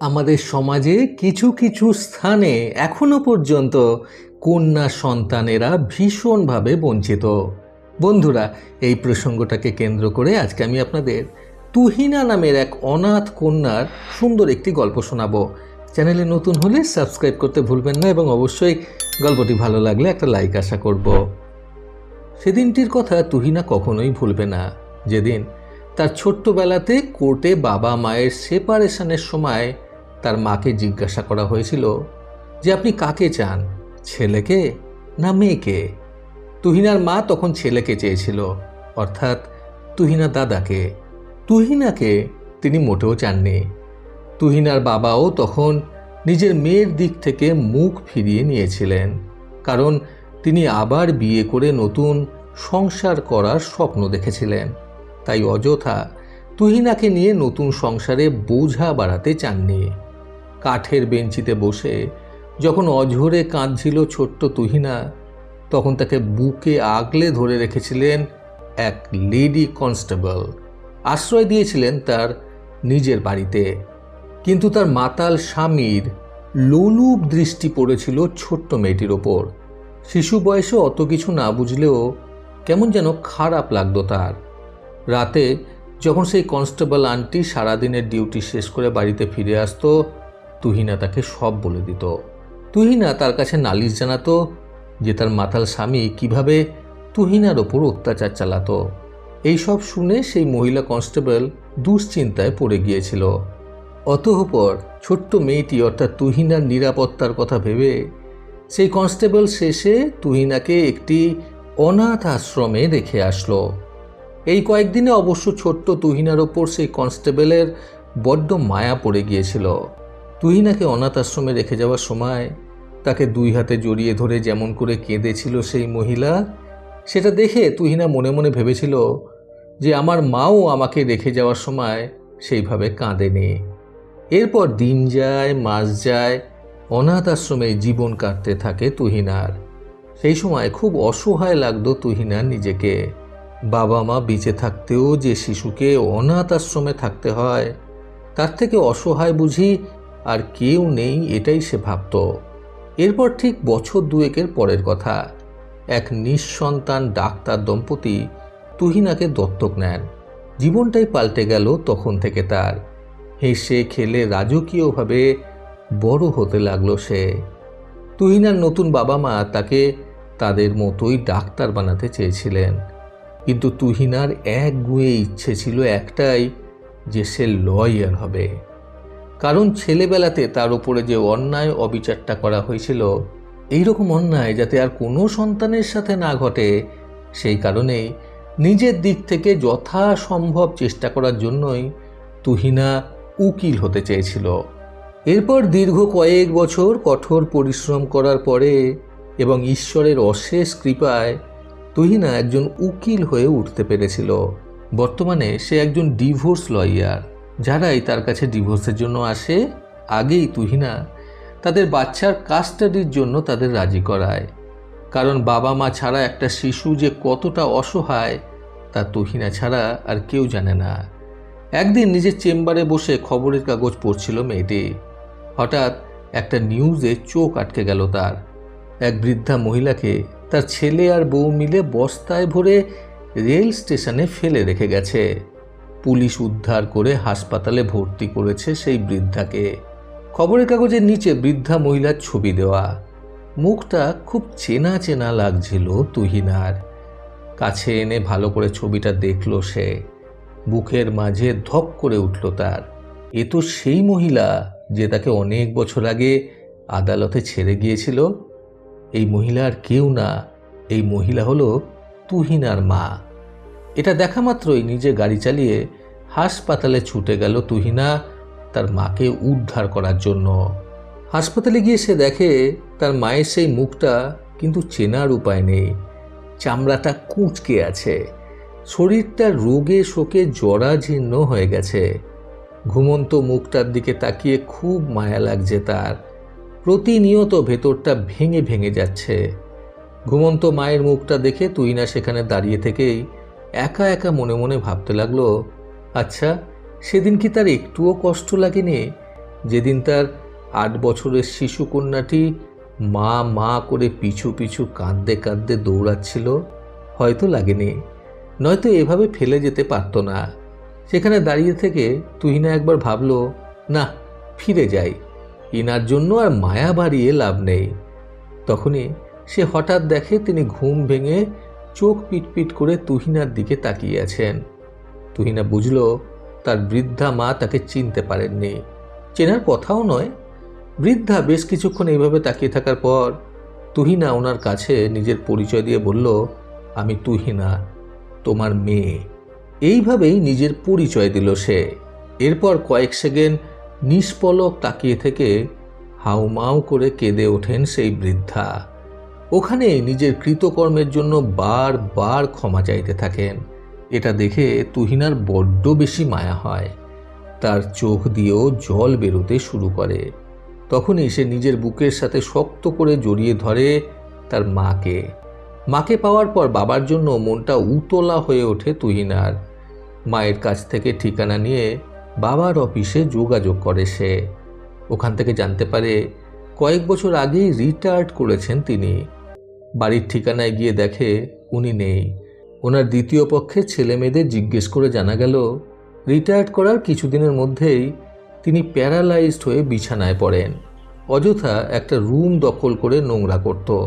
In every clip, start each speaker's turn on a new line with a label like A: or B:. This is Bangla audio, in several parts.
A: আমাদের সমাজে কিছু কিছু স্থানে এখনও পর্যন্ত কন্যা সন্তানেরা ভীষণভাবে বঞ্চিত। বন্ধুরা, এই প্রসঙ্গটাকে কেন্দ্র করে আজকে আমি আপনাদের তুহিনা নামের এক অনাথ কন্যার সুন্দর একটি গল্প শোনাবো। চ্যানেলে নতুন হলে সাবস্ক্রাইব করতে ভুলবেন না এবং অবশ্যই গল্পটি ভালো লাগলে একটা লাইক আশা করব। সেদিনটির কথা তুহিনা কখনোই ভুলবে না। যেদিন তার ছোট্টবেলাতে কোর্টে বাবা মায়ের সেপারেশনের সময় তার মাকে জিজ্ঞাসা করা হয়েছিল যে আপনি কাকে চান, ছেলেকে না মেয়েকে? তুহিনার মা তখন ছেলেকে চেয়েছিল, অর্থাৎ তুহিনা দাদাকে। তুহিনাকে তিনি মোটেও চাননি। তুহিনার বাবাও তখন নিজের মেয়ের দিক থেকে মুখ ফিরিয়ে নিয়েছিলেন, কারণ তিনি আবার বিয়ে করে নতুন সংসার করার স্বপ্ন দেখেছিলেন। তাই অযথা তুহিনাকে নিয়ে নতুন সংসারে বোঝা বাড়াতে চাননি। কাঠের বেঞ্চিতে বসে, যখন অঝরে কাঁদছিল ছোট্ট তুহিনা, তখন তাকে বুকে আগলে ধরে রেখেছিলেন এক লেডি কনস্টেবল। আশ্রয় দিয়েছিলেন তার নিজের বাড়িতে। কিন্তু তার মাতাল স্বামীর লোলুপ দৃষ্টি পড়েছিল ছোট্ট মেয়েটির ওপর। শিশু বয়সে অত কিছু না বুঝলেও কেমন যেন খারাপ লাগতো তার। রাতে যখন সেই কনস্টেবল আন্টি সারাদিনের ডিউটি শেষ করে বাড়িতে ফিরে আসতো তুহিনা তাকে সব বলে দিত। তুহিনা তার কাছে নালিশ জানাতো যে তার মাতাল স্বামী কীভাবে তুহিনার ওপর অত্যাচার চালাতো। এইসব শুনে সেই মহিলা কনস্টেবল দুশ্চিন্তায় পড়ে গিয়েছিল। অতঃপর ছোট্ট মেয়েটি অর্থাৎ তুহিনার নিরাপত্তার কথা ভেবে সেই কনস্টেবল শেষে তুহিনাকে একটি অনাথ আশ্রমে রেখে আসলো। এই কয়েকদিনে অবশ্য ছোট্ট তুহিনার ওপর সেই কনস্টেবলের বড্ড মায়া পড়ে গিয়েছিল। তুহিনাকে অনাথ আশ্রমে রেখে যাওয়ার সময় তাকে দুই হাতে জড়িয়ে ধরে যেমন করে কেঁদেছিল সেই মহিলা? সেটা দেখে তুহিনা মনে মনে ভেবেছিল যে আমার মাও আমাকে রেখে যাওয়ার সময় সেইভাবে কাঁদেনি। এরপর দিন যায়, মাস যায়, অনাথ আশ্রমে জীবন কাটতে থাকে তুহিনার। সেই সময় খুব অসহায় লাগতো তুহিনার নিজেকে। বাবা মা বেঁচে থাকতেও যে শিশুকে অনাথ আশ্রমে থাকতে হয়, তার থেকে অসহায় বুঝি আর কেউ নেই এটাই সে ভাবত। এরপর ঠিক বছর দুয়েকের পরের কথা, এক নিঃসন্তান ডাক্তার দম্পতি তুহিনাকে দত্তক নেন। জীবনটাই পাল্টে গেল তখন থেকে তার। হেসে খেলে রাজকীয়ভাবে বড় হতে লাগল সে। তুহিনার নতুন বাবা মা তাকে তাদের মতোই ডাক্তার বানাতে চেয়েছিলেন। কিন্তু তুহিনার এক গুয়ে ইচ্ছে ছিল একটাই, যে সে লয়ার হবে। কারণ ছেলেবেলাতে তার উপরে যে অন্যায় অবিচারটা করা হয়েছিল, এইরকম অন্যায় যাতে আর কোনো সন্তানের সাথে না ঘটে, সেই কারণেই নিজের দিক থেকে যথাসম্ভব চেষ্টা করার জন্যই তুহিনা উকিল হতে চেয়েছিল। এরপর দীর্ঘ কয়েক বছর কঠোর পরিশ্রম করার পরে এবং ঈশ্বরের অশেষ কৃপায় তুহিনা একজন উকিল হয়ে উঠতে পেরেছিল। বর্তমানে সে একজন ডিভোর্স লয়ার। যারাই তার কাছে ডিভোর্সের জন্য আসে, আগেই তুহিনা তাদের বাচ্চার কাস্টাডির জন্য তাদের রাজি করায়। কারণ বাবা মা ছাড়া একটা শিশু যে কতটা অসহায়, তা তুহিনা ছাড়া আর কেউ জানে না। একদিন নিজের চেম্বারে বসে খবরের কাগজ পড়ছিল মেয়েটি। হঠাৎ একটা নিউজে চোখ আটকে গেল তার। এক বৃদ্ধা মহিলাকে তার ছেলে আর বউ মিলে বস্তায় ভরে রেল স্টেশনে ফেলে রেখে গেছে। পুলিশ উদ্ধার করে হাসপাতালে ভর্তি করেছে সেই বৃদ্ধাকে। খবরের কাগজের নিচে বৃদ্ধা মহিলার ছবি দেওয়া। মুখটা খুব চেনা চেনা লাগছিল তুহিনার। কাছে এনে ভালো করে ছবিটা দেখল সে। বুকের মাঝে ধপ করে উঠল তার। এ তো সেই মহিলা যে তাকে অনেক বছর আগে আদালতে ছেড়ে গিয়েছিল। এই মহিলার কেউ না, এই মহিলা হলো তুহিনার মা। এটা দেখা মাত্রই নিজে গাড়ি চালিয়ে হাসপাতালে ছুটে গেল তুহিনা তার মাকে উদ্ধার করার জন্য। হাসপাতালে গিয়ে সে দেখে তার মায়ের সেই মুখটা কিন্তু চেনার উপায় নেই। চামড়াটা কুঁচকে আছে। শরীরটা রোগে শোকে জরাজীর্ণ হয়ে গেছে। ঘুমন্ত মুখটার দিকে তাকিয়ে খুব মায়া লাগছে তার। প্রতিনিয়ত ভেতরটা ভেঙে ভেঙে যাচ্ছে। ঘুমন্ত মায়ের মুখটা দেখে তুই না সেখানে দাঁড়িয়ে থেকেই একা একা মনে মনে ভাবতে লাগল আচ্ছা সেদিন কি তার একটুও কষ্ট লাগেনি? যেদিন তার আট বছরের শিশু কন্যাটি মা মা করে পিছু পিছু কাঁদতে কাঁদতে দৌড়াচ্ছিল, হয়তো লাগেনি। নয়তো এভাবে ফেলে যেতে পারতো না। সেখানে দাঁড়িয়ে থেকে তুহিনা একবার ভাবল, না, ফিরে যাই। ইনার জন্য আর মায়া বাড়িয়ে লাভ নেই। তখনই সে হঠাৎ দেখে তিনি ঘুম ভেঙে চোখ পিটপিট করে তুহিনার দিকে তাকিয়ে আছেন। তুহিনা বুঝল, তার বৃদ্ধা মা তাকে চিনতে পারেননি। চেনার কথাও নয়। বৃদ্ধা বেশ কিছুক্ষণ এইভাবে তাকিয়ে থাকার পর তুহিনা ওনার কাছে নিজের পরিচয় দিয়ে বলল, আমি তুহিনা, তোমার মেয়ে। এইভাবেই নিজের পরিচয় দিল সে। এরপর কয়েক সেকেন্ড নিষ্পলক তাকিয়ে থেকে হাউমাউ করে কেঁদে ওঠেন সেই বৃদ্ধা। ওখানে নিজের কৃতকর্মের জন্য বারবার ক্ষমা চাইতে থাকেন। এটা দেখে তুহিনার বড্ড বেশি মায়া হয়। তার চোখ দিয়েও জল বেরোতে শুরু করে। তখনই সে নিজের বুকের সাথে শক্ত করে জড়িয়ে ধরে তার মাকে। মাকে পাওয়ার পর বাবার জন্য মনটা উতলা হয়ে ওঠে তুহিনার। মায়ের কাছ থেকে ঠিকানা নিয়ে বাবার অফিসে যোগাযোগ করে সে। ওখান থেকে জানতে পারে কয়েক বছর আগেই রিটায়ার্ড করেছেন তিনি। বাড়ির ঠিকানায় গিয়ে দেখে উনি নেই। ওনার দ্বিতীয় পক্ষের ছেলে মেয়েদের জিজ্ঞেস করে জানা গেল রিটায়ার্ড করার কিছুদিনের মধ্যেই তিনি প্যারালাইজড হয়ে বিছানায় পড়েন। অযথা একটা রুম দখল করে নোংরা করত।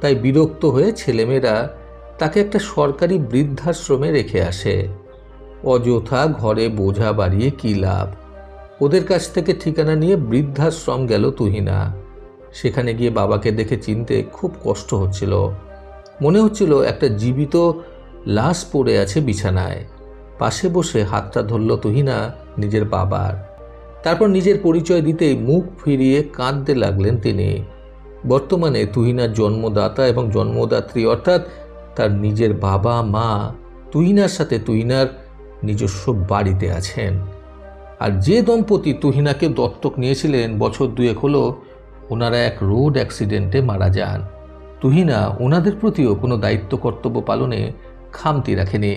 A: তাই বিরক্ত হয়ে ছেলেমেয়েরা তাকে একটা সরকারি বৃদ্ধাশ্রমে রেখে আসে। অযথা ঘরে বোঝা বাড়িয়ে কী লাভ? ওদের কাছ থেকে ঠিকানা নিয়ে বৃদ্ধাশ্রম গেল তুহিনা। সেখানে গিয়ে বাবাকে দেখে চিনতে খুব কষ্ট হচ্ছিল। মনে হচ্ছিল একটা জীবিত লাশ পড়ে আছে বিছানায়। পাশে বসে হাতটা ধরল তুহিনা, নিজের বাবার। তারপর নিজের পরিচয় দিতেই মুখ ফিরিয়ে কাঁদতে লাগলেন তিনি। বর্তমানে তুহিনার জন্মদাতা এবং জন্মদাত্রী, অর্থাৎ তার নিজের বাবা মা তুহিনার সাথে তুহিনার নিজস্ব বাড়িতে আছেন। আর যে দম্পতি তুহিনাকে দত্তক নিয়েছিলেন, বছর দুয়েক হলো, ওনারা এক রোড অ্যাক্সিডেন্টে মারা যান। তুহিনা ওনাদের প্রতিও কোনো দায়িত্ব কর্তব্য পালনে খামতি রাখেনি।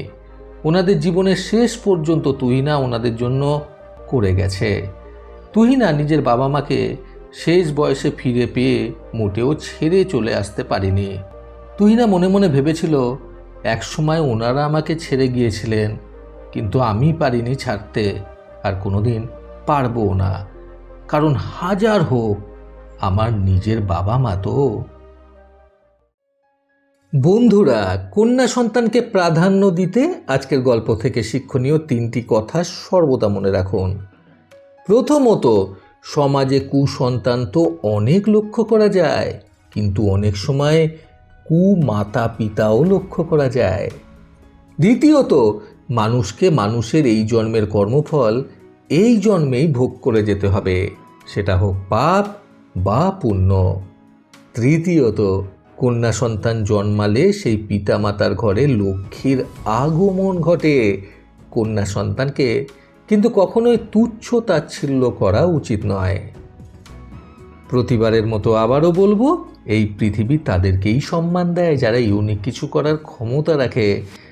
A: ওনাদের জীবনের শেষ পর্যন্ত তুহিনা ওনাদের জন্য করে গেছে। তুহিনা নিজের বাবা মাকে শেষ বয়সে ফিরে পেয়ে মোটেও ছেড়ে চলে আসতে পারেনি। তুহিনা মনে মনে ভেবেছিল, একসময় ওনারা আমাকে ছেড়ে গিয়েছিলেন, কিন্তু আমি পারিনি ছাড়তে। আর কোনোদিন পারব না। কারণ হাজার হোক, আমার নিজের বাবা মা তো। বন্ধুরা, কন্যা সন্তানকে প্রাধান্য দিতে আজকের গল্প থেকে শিক্ষণীয় তিনটি কথা সর্বদা মনে রাখুন। প্রথমত, সমাজে কুসন্তান তো অনেক লক্ষ্য করা যায়, কিন্তু অনেক সময় কু মাতা পিতাও লক্ষ্য করা যায়। দ্বিতীয়ত মানুষকে মানুষের এই জন্মের কর্মফল এই জন্মেই ভোগ করে যেতে হবে। সেটা হোক পাপ বা পুণ্য। তৃতীয়ত কন্যা সন্তান জন্মালে সেই পিতামাতার ঘরে লক্ষ্মীর আগমন ঘটে। কন্যা সন্তানকে কিন্তু কখনোই তুচ্ছ তাচ্ছিল্য করা উচিত নয়। প্রতিবারের মতো আবারও বলব, এই পৃথিবী তাদেরকেই সম্মান দেয় যারা ইউনিক কিছু করার ক্ষমতা রাখে।